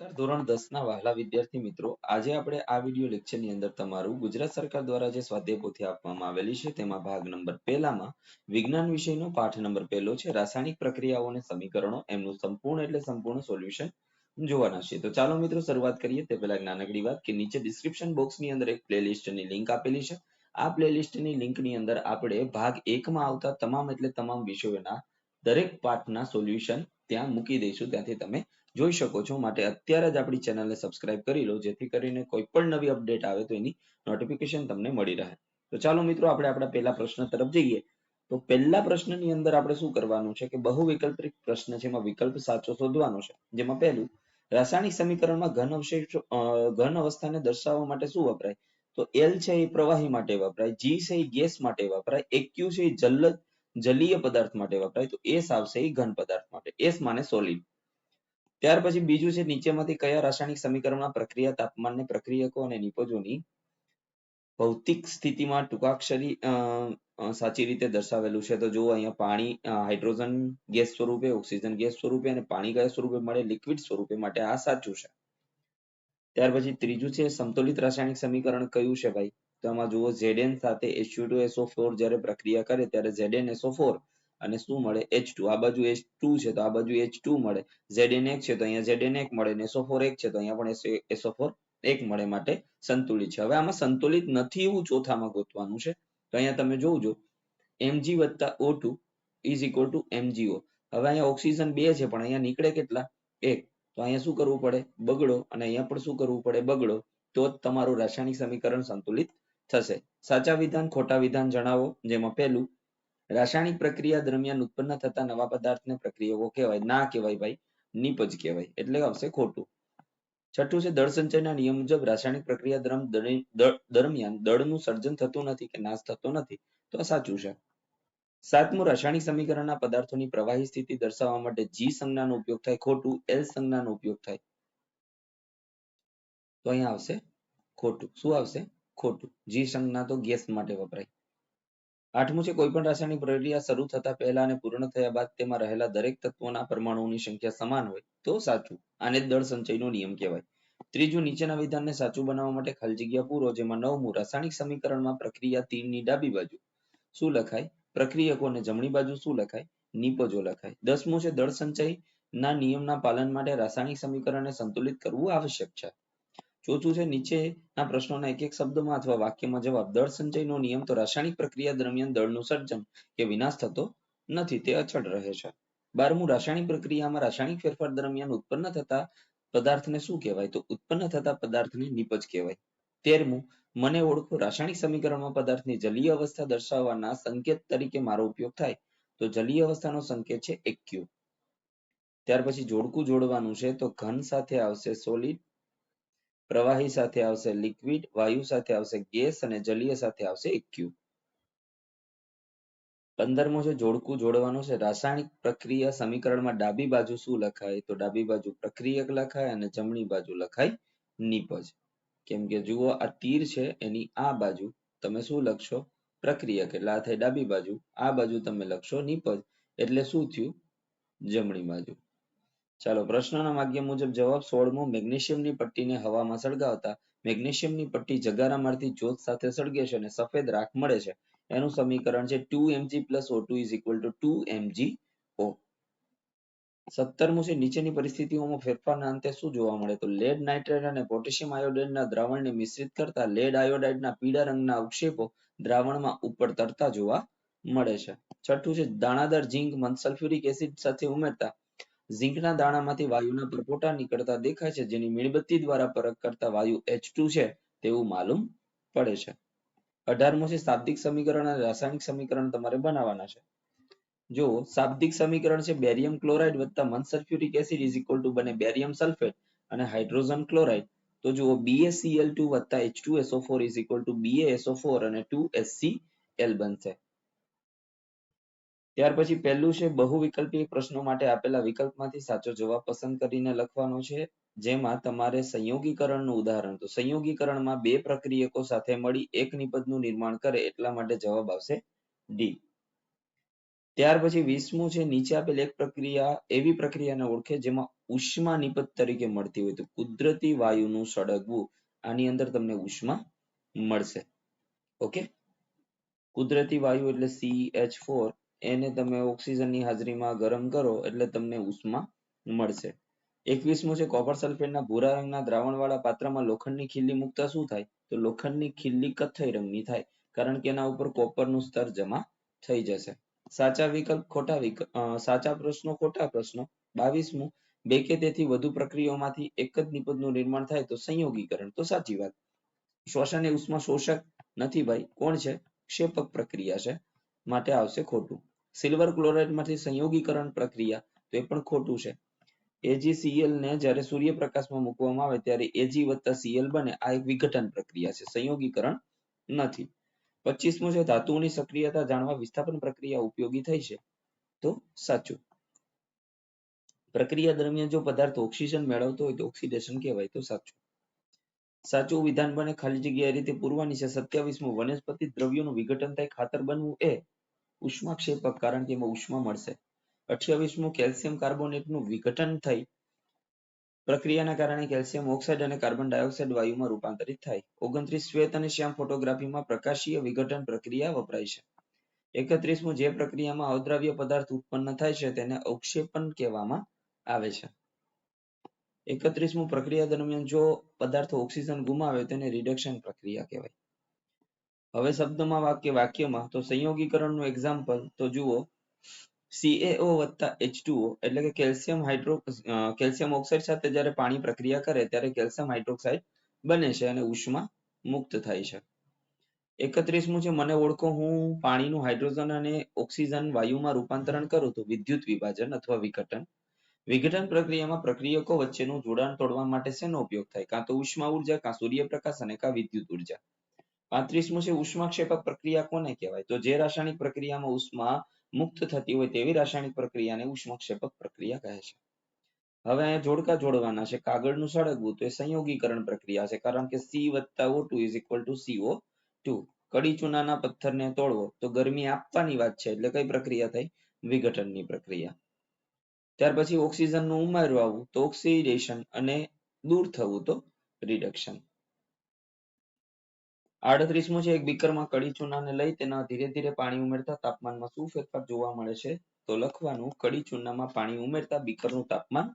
ધોરણ દસ ના વહાલા વિદ્યાર્થી મિત્રો, આજે આપણે આ વીડિયો લેક્ચરની અંદર તમારું ગુજરાત સરકાર દ્વારા જે સ્વાધ્યાય પોથી આપવામાં આવેલી છે, તેમાં ભાગ નંબર પહેલામાં વિજ્ઞાન વિષયનો પાઠ નંબર પહેલો છે, રાસાયણિક પ્રક્રિયાઓ અને સમીકરણો, એમનું સંપૂર્ણ એટલે સંપૂર્ણ સોલ્યુશન જોવાના છે. તો ચાલો મિત્રો શરૂઆત કરીએ તે પહેલા નાનકડી વાત કે નીચે ડિસ્ક્રિપ્શન બોક્સની અંદર એક playlist ની લિંક આપેલી છે. આ playlist ની લિંકની અંદર આપણે ભાગ એક માં આવતા તમામ એટલે તમામ વિષયોના દરેક પાઠના સોલ્યુશન ત્યાં મૂકી દઈશું. ત્યાંથી તમે જોઈ શકો છો. માટે અત્યારે જ આપણી ચેનલને સબસ્ક્રાઇબ કરી લો. જેથી કરીને કોઈ પણ નવી અપડેટ આવે તો એની નોટિફિકેશન તમને મળી રહે. તો ચાલો મિત્રો, આપણે આપણા પહેલા પ્રશ્ન તરફ જઈએ. તો પહેલા પ્રશ્નની અંદર આપણે શું કરવાનું છે કે બહુ વિકલ્પિક પ્રશ્ન છે, એમાં વિકલ્પ સાચો શોધવાનો છે. જેમાં પહેલું, રાસાયણિક સમીકરણમાં ઘન અવશેષો ઘન અવસ્થાને દર્શાવવા માટે શું વપરાય? તો એલ છે એ પ્રવાહી માટે વપરાય. જી છે એ ગેસ માટે વપરાય. એક્યુ છે એ જલ, જલીય પદાર્થ માટે વપરાય. તો એસ આવશે એ ઘન પદાર્થ માટે. એસ માને સોલિડ ત્યાર પછી બીજું છે નીચેમાંથી કયા રાસાયણિક સમીકરણમાં પ્રક્રિયા તાપમાનને પ્રક્રિયકો અને નિપજોની ભૌતિક સ્થિતિમાં ટૂંકાક્ષરી સાચી રીતે દર્શાવેલું છે? તો જુઓ, અહીંયા પાણી હાઇડ્રોજન ગેસ સ્વરૂપે, ઓક્સિજન ગેસ સ્વરૂપે અને પાણી કયા સ્વરૂપે મળે? લિક્વિડ સ્વરૂપે માટે આ સાચું છે. ત્યાર પછી ત્રીજું છે સંતુલિત રાસાયણિક સમીકરણ કયું છે ભાઈ? તો આમાં જુઓ, Zn સાથે H2SO4 જ્યારે પ્રક્રિયા કરે, ત્યારે ZnSO4 અને શું મળે? H2 આ બાજુ H2 છે, તો આ બાજુ H2 મળે. Zn એક છે, તો અહીંયા એન એક મળે ને SO4 એક છે, તો અહીંયા પણ SO4 એક મળે માટે સંતુલિત છે. હવે આમાં સંતુલિત નથી એવું ચોથામાં ગોતવાનું છે. તો અહીંયા તમે જોજો, Mg વત્તા O2 is equal two MgO હવે અહીંયા ઓક્સિજન બે છે, પણ અહીંયા નીકળે કેટલા? એક. તો અહીંયા શું કરવું પડે? બગડો. અને અહીંયા પણ શું કરવું પડે? બગડો. તો જ તમારું રાસાયણિક સમીકરણ સંતુલિત થશે. સાચા વિધાન ખોટા વિધાન જણાવો, જેમાં પહેલું રાસાયણિક પ્રક્રિયા દરમિયાન ઉત્પન્ન થતા નવા પદાર્થને પ્રક્રિયકો કહેવાય, ના કહેવાય ભાઈ, નિપજ કહેવાય, એટલે આવશે ખોટું. છઠ્ઠું છે, દળ સંચયના નિયમ મુજબ રાસાયણિક પ્રક્રિયા દરમિયાન દળનું સર્જન થતું નથી કે નાશ થતો નથી, તો આ સાચું છે. સાતમું, રાસાયણિક સમીકરણના પદાર્થોની પ્રવાહી સ્થિતિ દર્શાવવા માટે જી સંજ્ઞાનો ઉપયોગ થાય, ખોટું એલ સંજ્ઞાનો ઉપયોગ થાય. તો અહીંયા આવશે ખોટું. શું આવશે? ખોટું. જી સંજ્ઞા તો ગેસ માટે વપરાય. આઠમું છે કોઈ પણ રાસાયણિક પ્રક્રિયા શરૂ થતા પહેલા અને પૂર્ણ થયા બાદ તેમાં રહેલા દરેક તત્વોના પરમાણુઓની સંખ્યા સમાન હોય તો સાચું. આને દળ સંચયનો નિયમ કહેવાય. ત્રીજું, નીચેના વિધાનને સાચું બનાવવા માટે ખાલી જગ્યા પૂરો, જેમાં નવમું, રાસાયણિક સમીકરણમાં પ્રક્રિયા તીરની ડાબી બાજુ. શું લખાય? પ્રક્રિયકોને જમણી બાજુ શું લખાય? નિપજો લખાય. દસમું છે, દળ સંચય ના નિયમના પાલન માટે રાસાયણિક સમીકરણને સંતુલિત કરવું આવશ્યક છે. ચોથું છે, નીચેના પ્રશ્નોના એક એક શબ્દમાં અથવા વાક્યમાં જવાબ. દળ સંચયનો નિયમ તો રાસાયણિક પ્રક્રિયા દરમિયાન દળનું સર્જન કે વિનાશ થતો નથી, તે અચળ રહે છે. બારમું, રાસાયણિક પ્રક્રિયામાં રાસાયણિક ફેરફાર દરમિયાન ઉત્પન્ન થતા પદાર્થને શું કહેવાય? તો ઉત્પન્ન થતા પદાર્થને નિપજ કહેવાય. તેરમું, મને ઓળખો, રાસાયણિક સમીકરણમાં પદાર્થની જલીય અવસ્થા દર્શાવવાના સંકેત તરીકે મારો ઉપયોગ થાય. તો જલીય અવસ્થાનો સંકેત છે, એક્યુ. ત્યાર પછી જોડકું જોડવાનું છે, તો ઘન સાથે આવશે સોલિડ પ્રવાહી સાથે આવશે લિક્વિડ વાયુ સાથે આવશે ગેસ અને જલીય સાથે આવશે એક્યુ પંદરમો છે જોડકું જોડવાનું છે. રાસાયણિક પ્રક્રિયા સમીકરણમાં ડાબી બાજુ શું લખાય? તો ડાબી બાજુ પ્રક્રિયક લખાય અને જમણી બાજુ લખાય નિપજ. કેમ કે જુઓ આ તીર છે, એની આ બાજુ તમે શું લખશો? પ્રક્રિયક. એટલે આ થાય ડાબી બાજુ, આ બાજુ તમે લખશો નિપજ. એટલે શું થયું? જમણી બાજુ. ચાલો, પ્રશ્નના માધ્યમ મુજબ જવાબ સોળમો, મેગ્નેશિયમની પટ્ટીને હવામાં સળગાવતા, મેગ્નેશિયમની પટ્ટી જગારા મારતી જ્યોત સાથે સળગે છે અને સફેદ રાખ મળે છે. એનું સમીકરણ છે two MG plus O two is equal to two MG O. સત્તરમું છે, નીચેની પરિસ્થિતિઓમાં ફેરફારના અંતે શું જોવા મળે? તો લેડ નાઇટ્રેટ અને પોટેશિયમ આયોડાઇડના દ્રાવણને મિશ્રિત કરતા લેડ આયોડાઇડના પીળા રંગના અવક્ષેપો દ્રાવણમાં ઉપર તરતા જોવા મળે છે. છઠ્ઠું છે, દાણાદાર ઝીંક સલ્ફ્યુરિક એસિડ સાથે ઉમેરતા ઝીંકના દાણામાંથી વાયુના પરપોટા નીકળતા દેખાય છે, જેની મીણબત્તી દ્વારા પરખ કરતા વાયુ H2 છે તેવું માલુમ પડે છે. અઢારમું છે શાબ્દિક સમીકરણ અને રાસાયણિક સમીકરણ તમારે બનાવવાના છે. જો શાબ્દિક સમીકરણ છે બેરિયમ ક્લોરાઇડ વત્તા મન sulphuric acid is equal to બને બેરિયમ સલ્ફેટ અને હાઇડ્રોજન ક્લોરાઇડ. તો જુઓ BaCl2 વત્તા H2SO4 is equal two BaSO4 અને 2HCl બનશે. ત્યાર પછી પહેલું છે બહુ વિકલ્પી પ્રશ્નો માટે આપેલા વિકલ્પમાંથી સાચો જવાબ પસંદ કરીને લખવાનો છે. જેમાં તમારે સંયોગીકરણનું ઉદાહરણ, તો સંયોગીકરણમાં બે પ્રક્રિયકો સાથે મળી એક નિપજનું નિર્માણ કરે એટલા માટે જવાબ આવશે ડી ત્યાર પછી વીસમું છે નીચે આપેલ એક પ્રક્રિયા, એવી પ્રક્રિયાને ઓળખે જેમાં ઉષ્મા નિપજ તરીકે મળતી હોય તો કુદરતી વાયુનું સળગવું, આની અંદર તમને ઉષ્મા મળશે. ઓકે? કુદરતી વાયુ એટલે CH four એને તમે ઓક્સિજનની હાજરીમાં ગરમ કરો એટલે તમને ઉષ્મા મળશે. એકવીસમું છે કોપર સલ્ફેટના ભૂરા રંગના દ્રાવણવાળા પાત્રમાં લોખંડની ખીલી મુકતા શું થાય? તો લોખંડની ખીલી કથ્થઈ રંગની થાય, કારણ કે એના ઉપર કોપરનું સ્તર જમા થઈ જશે. સાચા વિકલ્પ, ખોટા વિકલ્પ સાચા પ્રશ્નો, ખોટા પ્રશ્નો. બાવીસમું, બે કે તેથી વધુ પ્રક્રિયાઓમાંથી એક જ નિપજનું નિર્માણ થાય તો સંયોગીકરણ. તો સાચી વાત. શ્વસન એ ઉષ્મા શોષક નથી ભાઈ. કોણ છે? ક્ષેપક પ્રક્રિયા છે. માટે આવશે ખોટું. સિલ્વર ક્લોરાઇડમાંથી સંયોગીકરણ પ્રક્રિયા, તો એ પણ ખોટું છે. AgCl ને જ્યારે સૂર્યપ્રકાશમાં મૂકવામાં આવે ત્યારે Ag વત્તા Cl બને, આ એક વિઘટન પ્રક્રિયા છે, સંયોગીકરણ નથી. પચીસમું છે ધાતુઓની સક્રિયતા જાણવા વિસ્થાપન પ્રક્રિયા ઉપયોગી થઈ છે, તો સાચું. પ્રક્રિયા દરમિયાન જો પદાર્થ ઓક્સિજન મેળવતો હોય તો ઓક્સિડેશન કહેવાય, તો સાચું. સાચું વિધાન બને, ખાલી જગ્યા એ રીતે પૂરવાની છે, સત્યાવીસમું વનસ્પતિ દ્રવ્યોનું વિઘટન થાય, ખાતર બનવું એ ઉષ્માક્ષેપક કારણ કે એમાં ઉષ્મા મળશે. અઠ્યાવીસમું કેલ્શિયમ કાર્બોનેટનું વિઘટન થઈ. પ્રક્રિયાના કારણે કેલ્શિયમ ઓક્સાઇડ અને કાર્બન ડાયોક્સાઇડ વાયુમાં રૂપાંતરિત થાય. ઓગણત્રીસ શ્વેત અને શ્યામ ફોટોગ્રાફીમાં પ્રકાશીય વિઘટન પ્રક્રિયા વપરાય છે. એકત્રીસમું જે પ્રક્રિયામાં અદ્રાવ્ય પદાર્થ ઉત્પન્ન થાય છે તેને અવક્ષેપણ કહેવામાં આવે છે. એકત્રીસમું પ્રક્રિયા દરમિયાન જો પદાર્થ ઓક્સિજન ગુમાવે તેને રિડક્શન પ્રક્રિયા કહેવાય. હવે શબ્દમાં વાક્ય વાક્યમાં તો સંયોગીકરણનું એક્ઝામ્પલ તો જુઓ. સીએઓ વત્તા H2O એટલે કે કેલ્શિયમ હાઇડ્રો કેલ્શિયમ ઓક્સાઇડ સાથે જ્યારે પાણી પ્રક્રિયા કરે ત્યારે કેલ્શિયમ હાઇડ્રોક્સાઇડ બને છે અને ઉષ્મા મુક્ત થાય છે. એકત્રીસમું છે, મને ઓળખો, હું પાણીનું હાઇડ્રોજન અને ઓક્સિજન વાયુમાં રૂપાંતરણ કરું તો વિદ્યુત વિભાજન અથવા વિઘટન. વિઘટન પ્રક્રિયામાં પ્રક્રિયકો વચ્ચેનું જોડાણ તોડવા માટે શેનો ઉપયોગ થાય? કાં તો ઉષ્મા ઊર્જા, કાં સૂર્યપ્રકાશ અને કાં વિદ્યુત ઊર્જા. પાંત્રીસમું છે ઉષ્માક્ષેપક પ્રક્રિયા કોને કહેવાય? તો જે રાસાયણિક પ્રક્રિયામાં ઉષ્મા મુક્ત થતી હોય તેવી રાસાયણિક પ્રક્રિયાને ઉષ્માક્ષેપક પ્રક્રિયા કહે છે. હવે અહીંયા જોડકા જોડવાના છે. કાગળનું સળગવું તો એ સંયોગીકરણ પ્રક્રિયા છે, કારણ કે સી વત્તા O2 is equal to CO2 કડી ચૂનાના પથ્થરને તોડવો તો ગરમી આપવાની વાત છે, એટલે કઈ પ્રક્રિયા થઈ? વિઘટનની પ્રક્રિયા. ત્યાર પછી ઓક્સિજનનું ઉમેરવું તો ઓક્સિડેશન અને દૂર થવું તો રિડક્શન. આડત્રીસમું છે એક બીકરમાં કડી ચૂનાને લઈ તેના ધીરે ધીરે પાણી ઉમેરતા તાપમાનમાં શું ફેરફાર જોવા મળે છે? તો લખવાનું, કડી ચૂનામાં પાણી ઉમેરતા બીકરનું તાપમાન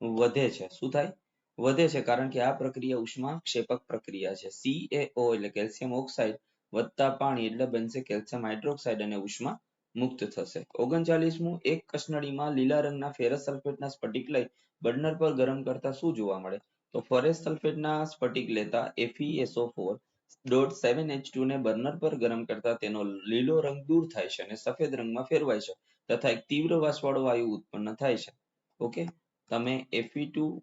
વધે છે. શું થાય? વધે છે કારણ કે આ પ્રક્રિયા ઉષ્મા ક્ષેપક પ્રક્રિયા છે. CaO એટલે કેલ્શિયમ ઓક્સાઇડ વધતા પાણી એટલે બનશે કેલ્શિયમ હાઇડ્રોક્સાઇડ અને ઉષ્મા મુક્ત થશે. ઓગણચાલીસમું, એક કસનળીમાં લીલા રંગના ફેરસ સલ્ફેટના સ્ફટિક લઈ બર્નર પર ગરમ કરતા શું જોવા મળે? તો ફોરેસ્ટ સલ્ફેટના સ્ફટિક લેતા FeSO4 એચ ટુ ને બર્નર પર ગરમ કરતા તેનો લીલો રંગ દૂર થાય છે અને સફેદ રંગમાં ફેરવાય છે તથા એક તીવ્ર વાસવાળો વાયુ ઉત્પન્ન થાય છે. ઓકે તમે Fe2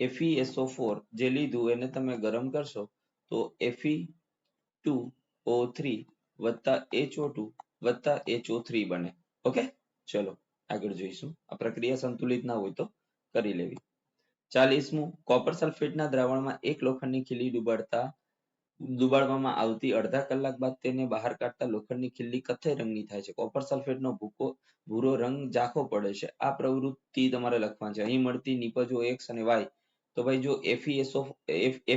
FeSO4 જે લીધું એને તમે ગરમ કરશો તો Fe2O3 વત્તા HO2 વત્તા HO3 બને. ઓકે ચલો, આગળ જોઈશું. આ પ્રક્રિયા સંતુલિત ના હોય તો કરી લેવી. ચાલીસમું કોપર સલ્ફેટના દ્રાવણમાં એક લોખંડની ખીલી ડુબાડતા ડુબાડવામાં આવતી અડધા કલાક બાદ તેને બહાર કાઢતા લોખંડની ખીલી કથ્થઈ રંગની થાય છે. કોપર સલ્ફેટનો ભૂકો, ભૂરો રંગ ઝાંખો પડે છે. આ પ્રવૃત્તિ તમારે લખવાની છે. અહીં મળતી નિપજો એક્સ અને વાય તો ભાઈ જો FeSO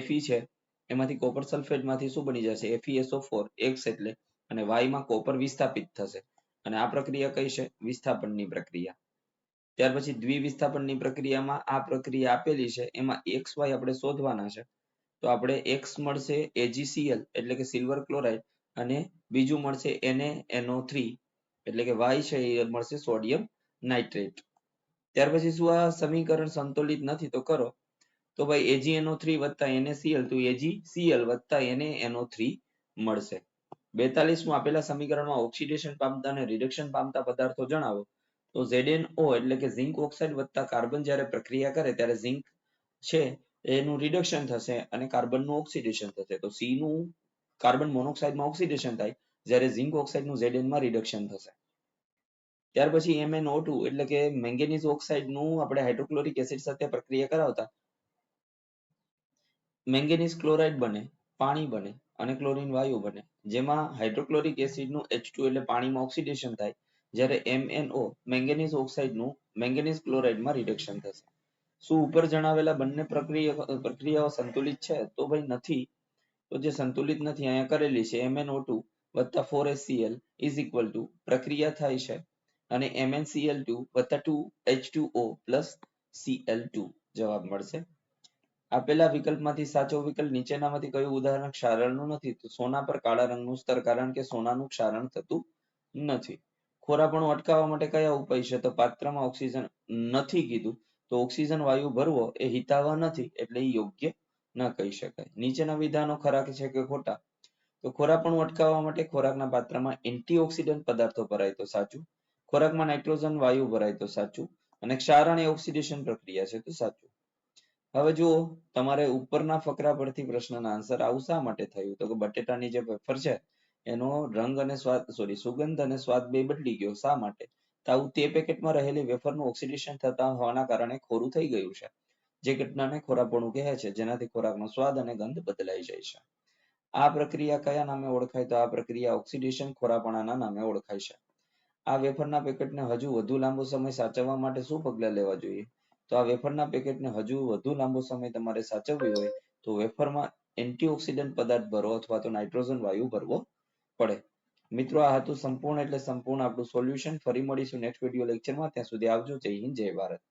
Fe છે, એમાંથી કોપર સલ્ફેટમાંથી શું બની જશે? એફઈએસઓ ફોર એક્સ એટલે, અને વાયમાં કોપર વિસ્થાપિત થશે. અને આ પ્રક્રિયા કઈ છે? વિસ્થાપનની પ્રક્રિયા. ત્યાર પછી દ્વિવિસ્થાપનની પ્રક્રિયામાં આ પ્રક્રિયા આપેલી છે. એમાં એક્સ વાય આપણે શોધવાના છે. તો આપણે x મળશે AgCl એટલે કે સિલ્વર ક્લોરાઇડ અને બીજું મળશે NaNO3 એટલે કે y છે એ મળશે સોડિયમ નાઇટ્રેટ ત્યાર પછી શું આ સમીકરણ સંતુલિત નથી તો કરો. તો ભાઈ AgNO3 વત્તા NaCl તો AgCl વત્તા NaNO3 મળશે. બેતાલીસમાં આપેલા સમીકરણમાં ઓક્સિડેશન પામતા અને રિડક્શન પામતા પદાર્થો જણાવો. તો ZnO એટલે કે ઝિંક ઓક્સાઇડ વત્તા કાર્બન જ્યારે પ્રક્રિયા કરે ત્યારે ઝિંક છે એનું રિડક્શન થશે અને કાર્બનનું ઓક્સિડેશન થશે. તો સી નું કાર્બન મોનોક્સાઇડમાં ઓક્સિડેશન થાય, જ્યારે ઝિંક ઓક્સાઇડનું Zn માં રિડક્શન થશે. ત્યાર પછી MnO2 એટલે કે મેંગેનીઝ ઓક્સાઇડનું આપણે હાઇડ્રોક્લોરિક એસિડ સાથે પ્રક્રિયા કરાવતા મેંગેનીઝ ક્લોરાઇડ બને, પાણી બને અને ક્લોરીન વાયુ બને. જેમાં હાઇડ્રોક્લોરિક એસિડનું H2 એટલે પાણીમાં ઓક્સિડેશન થાય, જ્યારે MnO મેંગેનીઝ ઓક્સાઇડનું મેંગેનીઝ ક્લોરાઇડમાં રિડક્શન થશે. શું ઉપર જણાવેલા બંને પ્રક્રિયા, પ્રક્રિયાઓ સંતુલિત છે? તો ભાઈ નથી. તો જે સંતુલિત નથી, અહીંયા કરેલી છે MnO2 વત્તા 4HCl ઇઝ ઇક્વલ ટુ પ્રક્રિયા થાય છે. અને MnCl2 વત્તા 2H2O plus Cl2 જવાબ મળશે. આપેલા વિકલ્પમાંથી સાચો વિકલ્પ નીચેનામાંથી કયું ઉદાહરણ ક્ષારણનું નથી? તો સોના પર કાળા રંગનું સ્તર કારણ કે સોનાનું ક્ષારણ થતું નથી. ખોરાપણું અટકાવવા માટે કયા ઉપાય છે? તો પાત્રમાં ઓક્સિજન નથી કીધું. તો ઓક્સિજન વાયુ ભરવો એ હિતાવહ નથી એટલે યોગ્ય ન કહી શકાય. નીચેના વિધાનો ખરા છે કે ખોટા? તો ખોરાપણું અટકાવવા માટે ખોરાકના પાત્રમાં એન્ટીઓક્સિડન્ટ પદાર્થો ભરાય તો સાચું. ખોરાકમાં નાઇટ્રોજન વાયુ ભરાય તો સાચું. અને ક્ષારણ એ ઓક્સિડેશન પ્રક્રિયા છે તો સાચું. હવે જુઓ, તમારે ઉપરના ફકરા પરથી પ્રશ્નના આન્સર આવું શા માટે થયું? તો કે બટેટાની જે વેફર છે, એનો રંગ અને સ્વાદ, સોરી, સુગંધ અને સ્વાદ બે બદલી ગયો. શા માટે? આવું તે પેકેટમાં રહેલી વેફરનું ઓક્સિડેશન થતા હોવાના કારણે ખોરું થઈ ગયું છે. જે ઘટનાને ખોરાપણું કહે છે, જેનાથી ખોરાકનો સ્વાદ અને ગંધ બદલાઈ જાય છે. આ પ્રક્રિયા કયા નામે ઓળખાય? તો આ પ્રક્રિયા ઓક્સિડેશન ખોરાપણાના નામે ઓળખાય છે. આ વેફરના પેકેટને હજુ વધુ લાંબો સમય સાચવવા માટે શું પગલાં લેવા જોઈએ? તો આ વેફરના પેકેટને હજુ વધુ લાંબો સમય તમારે સાચવવી હોય તો વેફરમાં એન્ટીઓક્સિડન્ટ પદાર્થ ભરો અથવા તો નાઇટ્રોજન વાયુ ભરવો પડે. મિત્રો, આ હતું સંપૂર્ણ એટલે સંપૂર્ણ આપણું સોલ્યુશન ફરી મળીશું નેક્સ્ટ વીડિયો લેક્ચરમાં ત્યાં સુધી આવજો. જય હિન્દ, જય ભારત.